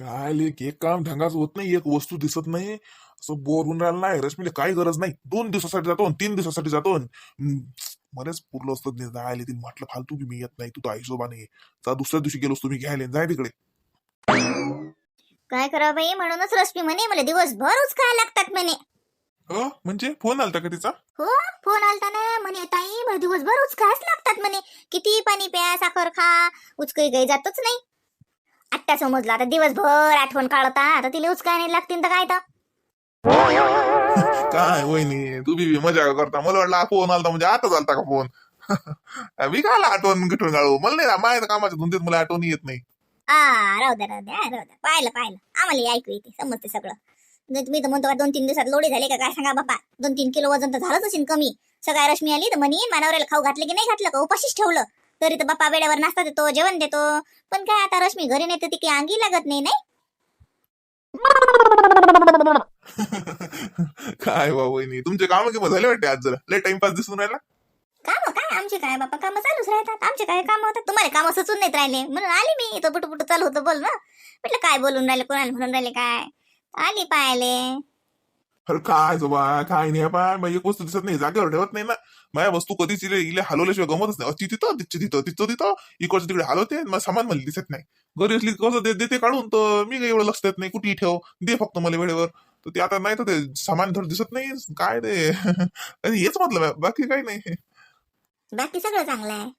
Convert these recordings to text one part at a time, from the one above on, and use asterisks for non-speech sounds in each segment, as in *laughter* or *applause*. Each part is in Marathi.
काय लेक एक काम ढंगाच होत नाही एक वस्तू दिसत नाही. असं बोर होऊन राहिलं नाही रश्मीला काही गरज नाही. दोन दिवसासाठी जातो तीन दिवसासाठी जातो मलाच पुरलं असतं नाही जायला ती म्हटलं फालतू की मी येत नाही तू तर हिशोबाने. जा दुसऱ्या दिवशी गेलोस तुम्ही घ्यायला जाय तिकडे. काय करावं बाई? म्हणूनच रश्मी म्हणे मला दिवसभर उचकायला लागतात म्हणे. अ म्हणजे? फोन आलता का तिचा? हो फोन आलता ना. म्हणे ताई मला दिवसभर उचकायच लागतात म्हणे. किती पाणी प्या साखर खा. उचकई काही जातच नाही. आत्ता समजलं. आता दिवसभर आठवण काढता. आता तिला उचकाय नाही लागतील तर काय तर? काय वहिनी तू बी मजा करता. मला वाटलं फोन आलता म्हणजे आता झालता का फोन *laughs* मी काय आठवण गिठवून गाळू मला नाही माहिती कामाच्या धुंदीत मला आठवण येत नाही. आ राहू द्या राहू द्या राहू द्या. पाहिलं पाहिलं. आम्हाला ऐकू येते समजते सगळं. तुम्ही तर म्हणतो दोन तीन दिवसात लोडी झाले का? काय सांगा बापा? दोन तीन किलो वजन तर झालंच असेल कमी. सकाळी रश्मी आली तर म्हणे मानवरेला खाऊ घातलं की नाही घातलं? का उपाशीच ठेवलं? तरी तर बाप्पा वेळेवर नाश्ता देतो जेवण देतो. पण काय आता रश्मी घरी नाही तर ती काही अंगी लागत नाही नाही? *laughs* काय वा वहिनी तुमचे काम किंवा झाले वाटते आज जरा? लय टाइमपास दिसून राहिला. काम काय? आमचे काय बाप्पा? काम चालूच राहतात. आमचे काय काम होतात? तुम्हाला काम सुचून नाहीत राहिले. म्हणून आली मी तो पुटू पुटू चालू होतं बोल ना म्हटलं काय बोलून राहिले? कोणाला म्हणून राहिले? काय? आली पाहिले अरे काय जोबा काय नाही पाय मग एक वस्तू दिसत नाही जागेवर ठेवत नाही ना. माझ्या वस्तू कधीच इले इले हलवल्याशिवाय गमतच नाही. अति तिथं तिथं तिथं तिथं तिथं इकडचं तिकडे हलवते मग सामान मला दिसत नाही. घरी असली कसं दे- देते काढून तर मी काही एवढं लक्ष देत नाही. कुठेही ठेव दे फक्त मला वेळेवर. तर ते आता नाही तर ते सामान थोडं दिसत नाही. काय ते? *laughs* हेच म्हटलं बाकी काही नाही. बाकी सगळं चांगलं आहे.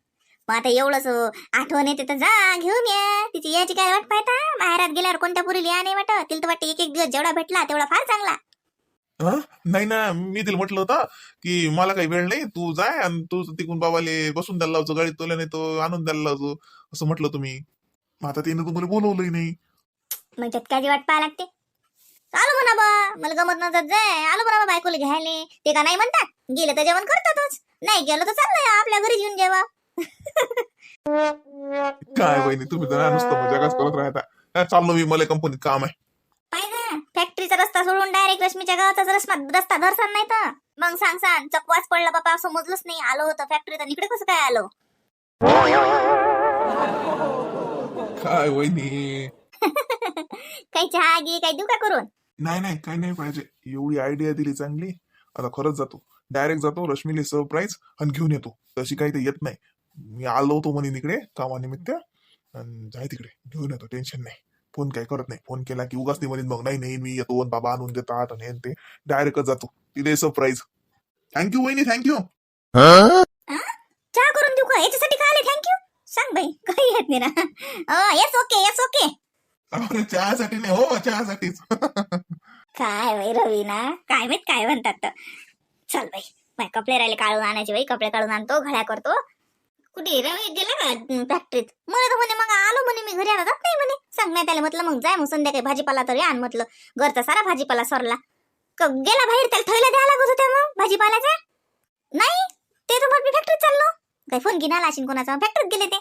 मग आता एवढंच आठवण येते तर जा घेऊन या. तिची याची काय वाट पाहता? बाहेरात गेल्यावर कोणत्या पुरीला या नाही वाटत? तिला तर वाटते एक एक दिवस जेवढा भेटला तेवढा फार चांगला. हा? नाही ना मी तिला म्हटलं होतं की मला काही वेळ नाही तू जाय आणि तू तिकून बाबाले बसून द्यायला लावतो गाडीत तुला नाही तो आणून द्यायला लावतो असं म्हटलं तुम्ही मग आता तिने तुम्हाला बोलवलंही नाही. मग त्यात काय वाट पाहा लागते? आलो म्हणा बा मला गमत नसत जाय. आलो म्हणा बा बायकोला घ्यायले. ते का नाही म्हणतात? गेले तर जेवण करतातच. नाही गेलं तर चाललंय आपल्या घरी घेऊन जेवा. काय वहिनी तुम्ही तर नुसतं मजाकच करत राहता. चाललो मी मला कंपनीत काम आहे. रस्ता सोडून डायरेक्ट रश्मीच्या गावाचा रस्ता रस्ता धरसान नाही तर. मग सांग सांग. चकवाच पडला बापा समजलंच नाही. आलो होतं फॅक्टरीत आणि इकडे कसं काय आलो? काय वहिनी? *laughs* काही चहा घे काही देऊ का करून? नाही नाही काही नाही पाहिजे. एवढी आयडिया दिली चांगली. आता खरंच जातो. डायरेक्ट जातो रश्मीले सरप्राईज आणि घेऊन येतो. तशी काही ते येत नाही. मी आलो होतो म्हणे इकडे कामानिमित्त. आणि जाय तिकडे. घेऊन येतो. टेन्शन नाही. फोन काही करत नाही. फोन केला की उगाच नाही म्हणे मग नाही नाही मी येतो बाबा आणून देतात आणि ते. डायरेक्टच जातो. तिथे सरप्राईज थँक्यू वहिनी थँक्यू चहा करून देऊ का? याच्यासाठी काय आले थँक्यू सांग बाई काही येत नाही ना. येस ओके येस ओके चहासाठी नाही हो चहासाठीच. काय बाई रवीना काय माहीत काय म्हणतात. तर. चल बाई कपडे राहिले काढून आणायचे बाई. कपडे काढून आणतो घड्या करतो. कुठे रवी गेला का फॅक्टरीत मला तर म्हणे मग आलो म्हणे मी घरी आता जात नाही म्हणे. सांग नाही त्याला म्हटलं मग जाय मग संध्याकाळी भाजीपाला तरी आण म्हटलं. घरचा सारा भाजीपाला सरला. क- गेला बाहेर त्याला थैला द्यायला लागत होत्या मग भाजीपाल्याचा? नाही ते तर मग मी फॅक्टरीत चाललो. काय फोन घेऊन आला असेल कोणाचा? फॅक्टरीत गेले ते.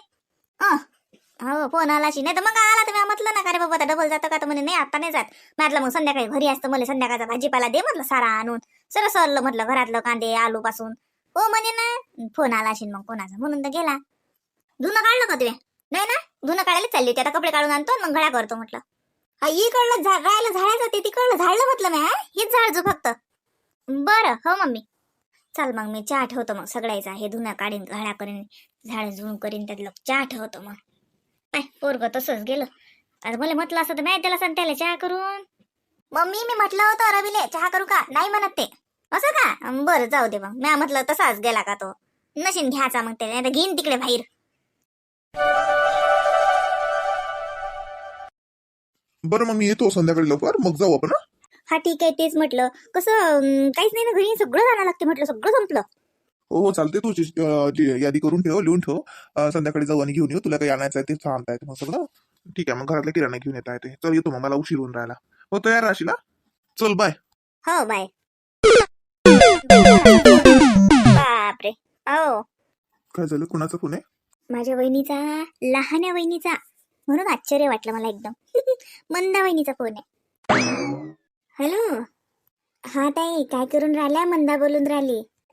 हो फोन आला अशी नाही तर मग आला तर म्हटलं ना का रे बाबा डबल जातं का? तर म्हणे नाही आता नाही जात. म्हटलं मग संध्याकाळी घरी असतं मला संध्याकाळचा भाजीपाला दे म्हटलं सारा आणून. सर सरलं म्हटलं घरातलं कांदे आलू पासून हो म्हणे ना. फोन आला असेल मग कोणाचा. म्हणून तर गेला. धुणं काढलं का तुम्ही नाही ना? धुणं काढायला चालली होती. आता कपडे काढून आणतो मग घळा करतो म्हटलं. हा इकडलं झाड राहिलं झाडायचं ते तिकडलं झाडलं म्हटलं मी हेच झाडजो फक्त. बरं हो मम्मी. चल मग मी चहा ठेवतो मग सगळ्याचा. हे धुणं काढीन घळा करीन झाड झुळून करीन त्यातलं चहा ठेवतो मग. काय पोरग तसंच गेलं. आता मला म्हटलं असं तर नाही त्याला सांग त्याला चहा करून. मम्मी मी म्हटलं होतं रवीले चहा करू का? नाही म्हणत ते. असं का? बरं जाऊ दे मग. मी म्हटलं तसाच गेला का तो? नशीन घ्यायचा मग त्याला नाही घेईन तिकडे बाहेर. बरं मग मी येतो संध्याकाळी लवकर. मग जाऊ आपण हं? हा ठीक आहे तेच म्हटलं. कसं अं, काहीच नाही ना घरी सगळं जाणं लागते म्हटलं सगळं संपलं. हो हो चालते तू जी- अं, जी- यादी करून ठेव लिहून ठेव. अं, संध्याकाळी जाऊ आणि घेऊन येऊ. तुला काही आणायचं आहे ते सांगता येते मग सगळं. ठीक आहे मग घरातल्या किराणा घेऊन येता येते चल येतो मग. मला उशीर होऊन राहिला. हो तयार राहशील हा? चल बाय हो बाय बापरे. हो काय झालं? कुणाचा फोन आहे? माझ्या वहिनीचा लहान्या वहिनीचा. म्हणून आश्चर्य वाटलं मला एकदम. *laughs* मंदा वहिनीचा फोन आहे. हॅलो? हा ताई काय करून राहिल्या? मंदा बोलून राहिली. *laughs*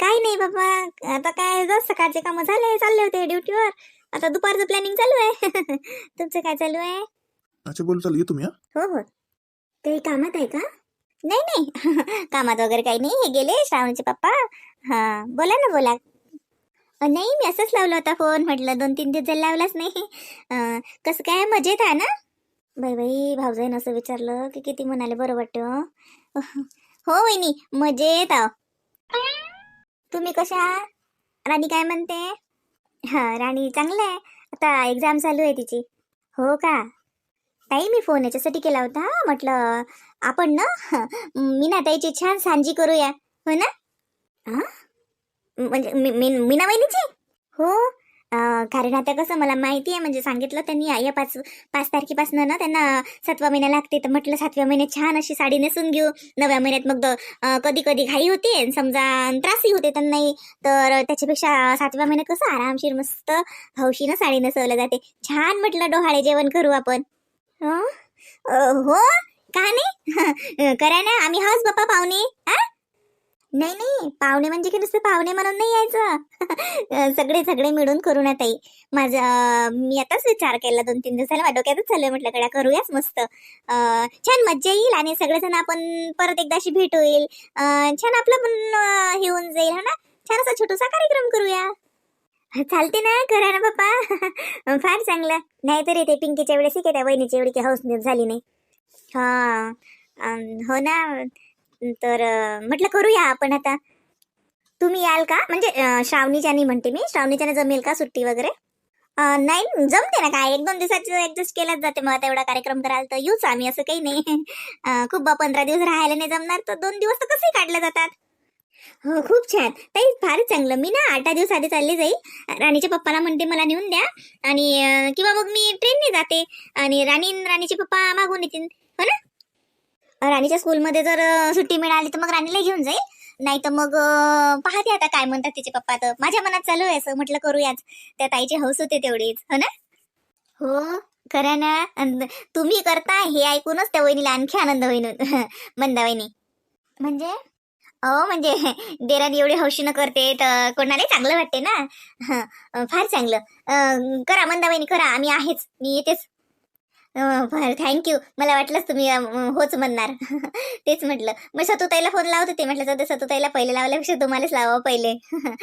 काय नाही बाबा आता काय जस सकाळचे काम झाले चालले होते ड्युटीवर. आता दुपारचं प्लॅनिंग चालू आहे. *laughs* तुमचं काय चालू आहे? अच्छा बोल चल येतो मी हा. हो हो. काही कामात आहे का? नाही नाही. *laughs* कामात वगैरे काही नाही. हे गेले श्रावणचे पप्पा. हा. बोला ना बोला. नाही मी असंच लावला होता फोन. म्हटलं दोन तीन दिवस झाले लावलाच नाही. कसं काय? मजेत आहे ना? बाई बाई भाऊजाईनं असं विचारलं की किती म्हणाले बरं वाटतं *laughs* हो? वहिनी मजेत आहो. तुम्ही कशा राणी काय म्हणते? हा राणी चांगलं आहे. आता एक्झाम चालू आहे तिची. हो का? ताई मी फोन याच्यासाठी केला होता. म्हटलं आपण ना मीना ताईची छान सांजी करूया. हो ना? हा? म्हणजे मी- मी- मीना वहिनीची हो. अं, कारण आता कसं मला माहिती आहे म्हणजे सांगितलं त्यांनी या- या पाच पाच तारखेपासून ना त्यांना सातवा महिना लागते. तर म्हटलं सातव्या महिन्यात छान अशी साडी नेसून घेऊ. नव्या महिन्यात मग द- कधी कधी घाई होते. आणि समजा त्रासही होते त्यांनाही. तर त्याच्यापेक्षा सातव्या महिन्यात कसं आरामशीर मस्त हौशीनं साडी नेसवलं जाते. छान म्हटलं डोहाळे जेवण करू आपण. हो? का नाही *laughs* करा ना. आम्ही हाच बाप्पा पाहुणे. नाही नाही. पाहुणे म्हणजे की नुसतं पाहुणे म्हणून नाही यायचं. *laughs* सगळे सगळे मिळून करू ना ताई. माझा मी आताच विचार केला. दोन तीन दिवसाला माझ्या डोक्यातच चाललंय म्हटलं कडा करूयाच मस्त. अं, छान मज्जा येईल आणि सगळेजण आपण परत एकदा अशी भेट होईल. छान आपलं पण हे होऊन जाईल हा ना? छान असा छोटासा कार्यक्रम करूया. चालते ना करा ना बाप्पा फार चांगलं. नाहीतर ते पिंकीच्या वेळेस. की त्या वहिनीची एवढी की हौस झाली नाही. हा. हो ना. तर म्हटलं करूया आपण आता. तुम्ही याल का? म्हणजे अं, श्रावणीच्यानी म्हणते मी. श्रावणीच्याने जमेल का सुट्टी वगैरे? नाही जमते ना काय. एक दोन दिवसाचं ऍडजस्ट केलाच जाते. मग आता एवढा कार्यक्रम कराल तर येऊच आम्ही असं काही नाही. खूप पंधरा दिवस राहायला नाही जमणार. तर दोन दिवस तर कसे काढले जातात? हो खूप छान. ताई फारच चांगलं. मी ना आठ दिवस आधी चालले जाईल. राणीच्या पप्पाला म्हणते मला नेऊन द्या. आणि किंवा मग मी ट्रेनने जाते. आणि राणी राणीचे पप्पा मागून येतील. हो ना? राणीच्या स्कूलमध्ये जर सुट्टी मिळाली तर मग राणीला घेऊन जाईल. नाही तर मग पाहते आता काय म्हणतात तिचे पप्पा तर. माझ्या मनात चालू आहे असं. म्हटलं करूयाच त्या ताईची हौस होते तेवढीच. हो ना? हो खरं ना. तुम्ही करता हे ऐकूनच त्या वहिनीला आणखी आनंद होईन. *laughs* मंदा वहिनी म्हणजे? अहो म्हणजे देरानी एवढी हौशीनं करते तर कोणालाही चांगलं वाटते ना? फार चांगलं. अं, करा मंदाबाईनी करा आम्ही आहेच मी येतेच. फार थँक्यू मला वाटलंच तुम्ही अं, होच म्हणणार. *laughs* तेच म्हटलं. मग सतुताईला फोन लावत होते म्हटलं तर सतुताईला पहिले लावल्यापेक्षा तुम्हालाच लावावं पहिले. *laughs*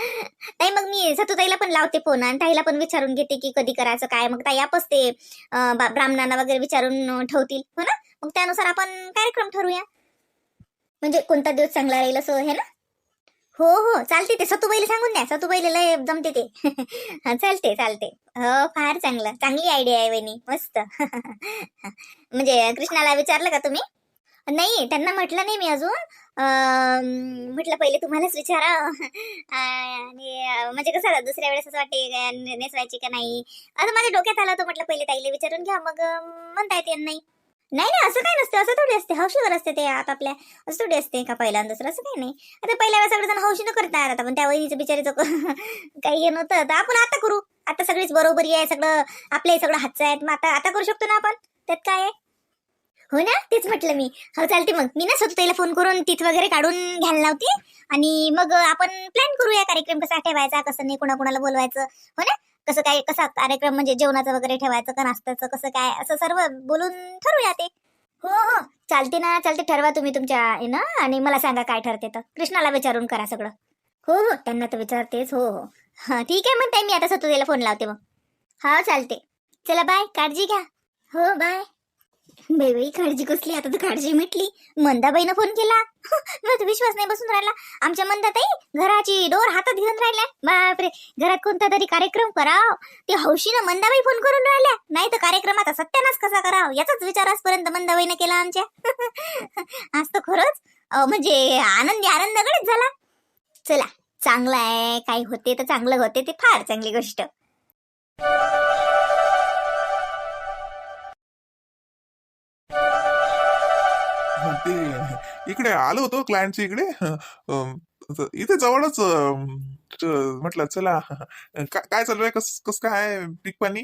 ताई मग मी सतुताईला पण लावते फोन आणि ताईला पण विचारून घेते की कधी करायचं काय. मग ताई आपच ते अं, बा- ब्राह्मणांना वगैरे विचारून अं, ठेवतील. हो ना? मग त्यानुसार आपण कार्यक्रम ठरवूया. म्हणजे कोणता दिवस चांगला राहील असं हे ना? हो हो चालते ते. सतुबाईला सांगून द्या. सतुबाईला लय जमते ते. *laughs* चालते चालते. हो फार चांगलं. चांगली आयडिया आहे वहिनी. मस्त. *laughs* म्हणजे कृष्णाला विचारलं का तुम्ही? नाही त्यांना म्हटलं नाही मी अजून. म्हटलं पहिले तुम्हालाच विचारा. *laughs* आणि म्हणजे कसं दुसऱ्या वेळेस असं वाटते का नेसवायची का नाही? आता माझ्या डोक्यात आलं तो म्हटलं पहिले ताईला विचारून घ्या. मग म्हणता येते नाही. नाही नाही असं काही नसतं. असं थोडी असते. हौशीवर असते ते आपापल्या असं थोडी असते का पहिला दुसरं असं काही नाही. आता पहिल्या वेळेस सगळेजण हौशीनं करता आता पण त्या वहिनीचं बिचारीचं *laughs* काही हे नव्हतं. तर आपण आता करू. आता सगळीच बरोबरी आहे. सगळं आपले सगळं हातचं आहेत. मग आता आता करू शकतो ना आपण? त्यात काय आहे? हो ना? तेच म्हटलं मी. हो चालते मग. मी ना स्वतःला फोन करून तिथ वगैरे काढून घ्यायला लावते. आणि मग आपण प्लॅन करूया. कार्यक्रम कसा ठेवायचा कसं नाही कोणाकोणाला बोलवायचं. हो ना? कसं काय कसा कार्यक्रम म्हणजे जेवणाचं वगैरे ठेवायचं का नाश्त्याचं कसं काय असं सर्व बोलून ठरवूया ते. हो हो. चालते ना चालते. ठरवा तुम्ही तुमच्या ना आणि मला सांगा काय ठरते तर. कृष्णाला विचारून करा सगळं. हो हो. त्यांना तर विचारतेच. हो हो. हा ठीक आहे मग ते मी आता सतुदेला फोन लावते मग. हा चालते. चला बाय. काळजी घ्या. हो बाय. बाई बाई काळजी कसली? आता तर काळजी मिटली. मंदाबाईनं फोन केला. मला तर विश्वास नाही बसून राहिला. आमच्या मंदाताई घराची डोर हातात घेऊन राहिल्या. बापरे घरात कोणता तरी कार्यक्रम कराव. ते हौशीनं मंदाबाई फोन करून राहिल्या. नाही तर कार्यक्रमाचा सत्यानाच कसा कराव? याचाच विचार आजपर्यंत मंदाबाईनं केला आमच्या. *laughs* आज तर खरंच म्हणजे आनंदी आनंदगडच झाला. चला चांगलं आहे. काही होते तर चांगलं होते. ते फार चांगली गोष्ट. ते इकडे आलो होतो क्लायंटच्या इकडे. इथे जवळच म्हटलं चला काय चालू आहे? कस कस काय पीक पाणी?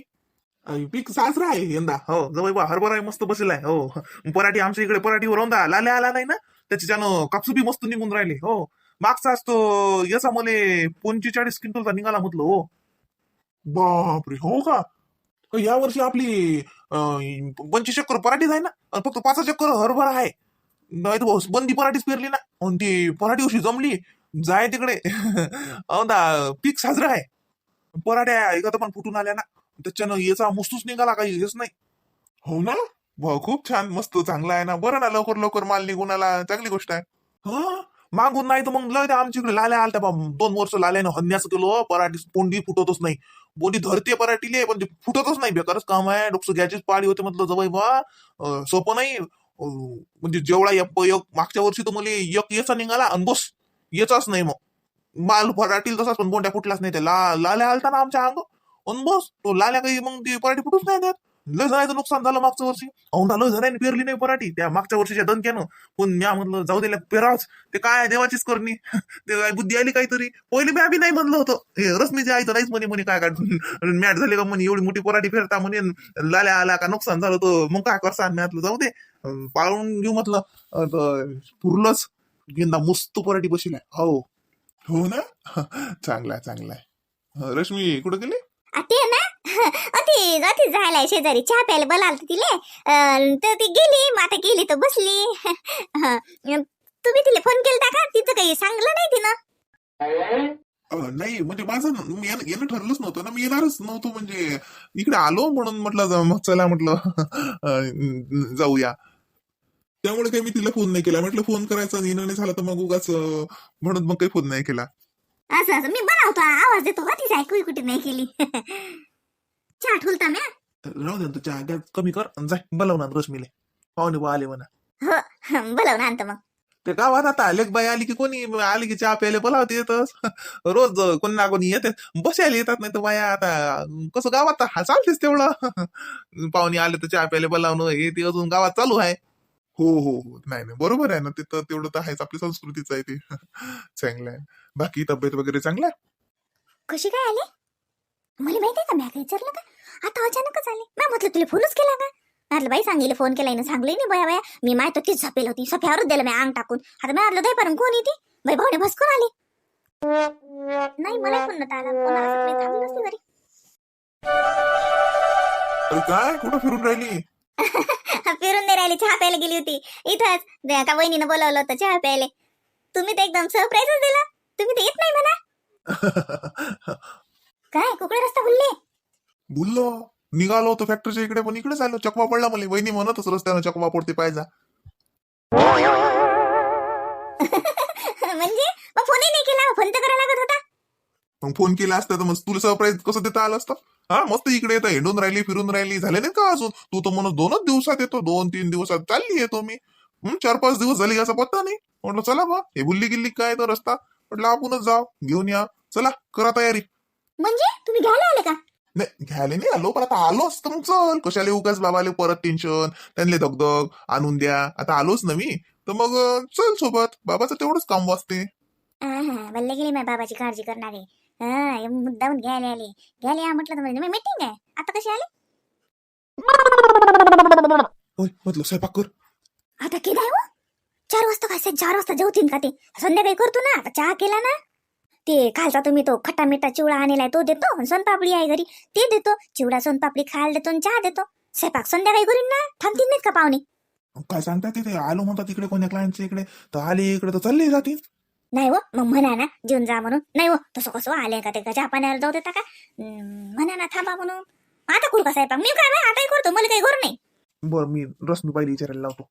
पीक साजरा आहे यंदा. हो जवळ बा हरभरा आहे मस्त बसलाय आहे. हो पराठी आमच्या इकडे पराठीवर औंदा लाल्या आला नाही ना? त्याच्यानं कापसू बी मस्त निघून राहिले. हो मागचाच तो याचा मले पंचेचाळीस क्विंटलचा निघाला म्हटलं हो. बापरे हो का? या वर्षी आपली पंचवीस चक्कर पराठीच आहे ना? फक्त पाच चक्कर हरभरा आहे. नाही तर भाऊ, बंदी पराठीच पेरली ना. आणि ती पराठी उशी जमली. जाय तिकडे. अहो ना पीक साजरं आहे. पराठ्या एखादा पण फुटून आल्या ना. त्याच्यानं याचा मुस्तूच निघाला काही हेच नाही. हो ना? वा खूप छान. मस्त चांगला आहे ना. बरं ना लवकर लवकर माल निघून आला. चांगली गोष्ट आहे. हा? मागून नाही तर मग लय आमच्या इकडे लाल्या आलत्या बा दोन वर्ष लाल्यानं हन्यास केलो. पराठी पोंडी फुटतच नाही. पोंडी धरते पराठीले पण ते फुटतच नाही. बेकारच काम आहे. डोकं घ्यायचीच पाळी होते म्हटलं जवळ बा. सोपं नाही. म्हणजे जेवढा एक एक मागच्या वर्षी तर मला एक याचा निघाला आणि बस याचाच नाही मग. माल फराटील तसाच पण बोंड्या फुटलाच नाही ते ला लाल्या आलता ना आमच्या अंग. अन बस तो लाल्या काही मग ते पराठी फुटूच नाही देत. लय जणांचं नुकसान झालं मागच्या वर्षी. औंधा लय जणांनी पेरली नाही पराठी. त्या मागच्या वर्षीच्या दणक्यानं पण म्या म्हणलं जाऊ दिल्या पेराच ते काय देवाचीच करणी. *laughs* ते काय बुद्धी आली काहीतरी. पहिले मी आम्ही नाही म्हणलं होतं. हे रश्मीचे आई तर नाहीच म्हणे म्हणे काय काय मॅट झाले का म्हणे एवढी मोठी पराठी फेरता म्हणे. लाल्या आला का नुकसान झालं तर मग काय करसा? मी म्हटलं जाऊ दे. पाळून घेऊ म्हटलं. पुरलंच. यंदा मस्त पराठी बसलाय हो. हो ना? *laughs* चांगला आहे चांगला आहे. रश्मी कुठं गेली? *laughs* अति अति जायला शेजारी. चहा प्यायला बोलाल तिले. तर ती गेली मग आता गेली तर बसली. हं, *laughs* तुम्ही तिला फोन केलता का? तिचं काही सांगलं नाही तिनं. नाही म्हणजे माझं मी येणं ठरलंच नव्हतं ना. मी येणारच नव्हतो म्हणजे इकडे आलो म्हणून म्हटलं चला म्हटलं. *laughs* जाऊया. त्यामुळे काही मी तिला फोन नाही केला. म्हटलं फोन करायचा येणं नाही झाला तर मग उगाच म्हणून मग काही फोन नाही केला. असं असं. मी बनवतो आवाज देतो. का तिचा ऐकू कुठे नाही केली. चहा ठुलता म्या राहू दे ना तुझ्या आग्यात कमी कर आणि जाय बोलावणार रश्मीले. पाहुणे बा आले म्हणा. हो बोलावून आणतो मग. ते गावात आता लेक बाई आली की कोणी आली की चहा प्यायला बोलावते येतच. रोज कोणी ना कोणी येते. बसायला येतात नाही तर बाया आता कसं गावात हा चालतेच तेवढं. पाहुणे आले तर चहा प्यायला बोलावणं हे ते अजून गावात चालू आहे. हो हो हो. नाही नाही बरोबर आहे ना ते तर तेवढं तर आहेच आपली संस्कृतीच आहे ते. चांगलं आहे. बाकी तब्येत वगैरे चांगलं आहे कशी काय आली? मला माहिती आहे का? मी विचारलं का? आता अचानकच आले. मी म्हटलं तुला फोनच केला का? म्हटलं बाई सांगितलं फोन केला ना सांगले नाही बया बया. मी माहीत तीच झपेल होती. सफ्यावरच दिलं मी अंग टाकून. आता मी दे पण कोण येते? बाई भावने भसकून आली? नाही मला फोन नव्हता आला. आला थांबली नसती घरी. अरे काय? कुठं फिरून राहिली? *laughs* फिरून नाही राहिली. चहा प्यायला गेली होती. इथंच. ते का वहिनीनं बोलावलं होतं चहा प्यायला. तुम्ही तर एकदम सरप्राईजच दिला. तुम्ही तर येत नाही म्हणा. *laughs* काय कुकडे रस्ता बोलले बोललो. निघालो होतो फॅक्टरीच्या इकडे पण इकडेच आलो चकवा पडला मला. वहिनी म्हणतच रस्त्यानं चकवा पडते पाहिजे *laughs* म्हणजे? मग फोनही नाही केला? फोन तर करायला लागत होता? मग फोन केला असता तर मग तुला सरप्राईज कसं देता आलं असतं? हा मस्त इकडे येतं. हिंडून राहिली फिरून राहिली. झाले नाही का अजून? तू तर म्हणून दोनच दिवसात येतो. दोन तीन दिवसात चालली येतो मी हं, चार पाच दिवस झाले याचा पत्ता नाही. म्हटलं चला बा. हे बुल्ली गिल्ली काय तो रस्ता? म्हटलं आपणच जाऊ. घेऊन या. चला करा तयारी. म्हणजे? तुम्ही घ्यायला आले का? नाही घ्यायला नाही आलो पण आता आलोच तर मग चल. कशाले उगाच बाबाले परत टेन्शन त्यांना दगदग आणून द्या. आता आलोच ना मी. तर मग अं, चल सोबत. बाबाचं तेवढंच काम वाचते. बल्ले गेली माझ्या बाबाची काळजी करणारे. हा, हे मुद्दाहून घ्यायला आले. घ्यायला या म्हटलं तर म्हणजे मीटिंग आहे. आता कशी आले? होय म्हटलं स्वयंपाक कर. आता केलं आहे हो? चार वाजता काय चार वाजता जेवतील का ते? संध्याकाळी करतो ना. आता चहा केला ना. ते खालचा तुम्ही तो खट्टा मिठा चिवडा आणलाय तो देतो. सोनपापडी आहे घरी ते देतो. चिवडा सोनपापडी खायला देतो आणि चहा देतो. स्वयंपाक संध्याकाळी करीन ना. थांबतील नाहीत का पाहुणे? काय सांगताय तिथे? आलो म्हणतात तिकडे कोण्या क्लायंटच्या इकडे. तर आले इकडे तर चालले जातील नाही हो मग म्हणा ना जेवून जा म्हणून. नाही हो तसं कसं आले का ते चहा पाण्याला जाऊ देता का? म्हणा ना थांबा म्हणून. आता करू का साहेब मी काय आताही करतो मला काही करू नाही. बरं मी रश्मी पाहिली विचारायला लावतो.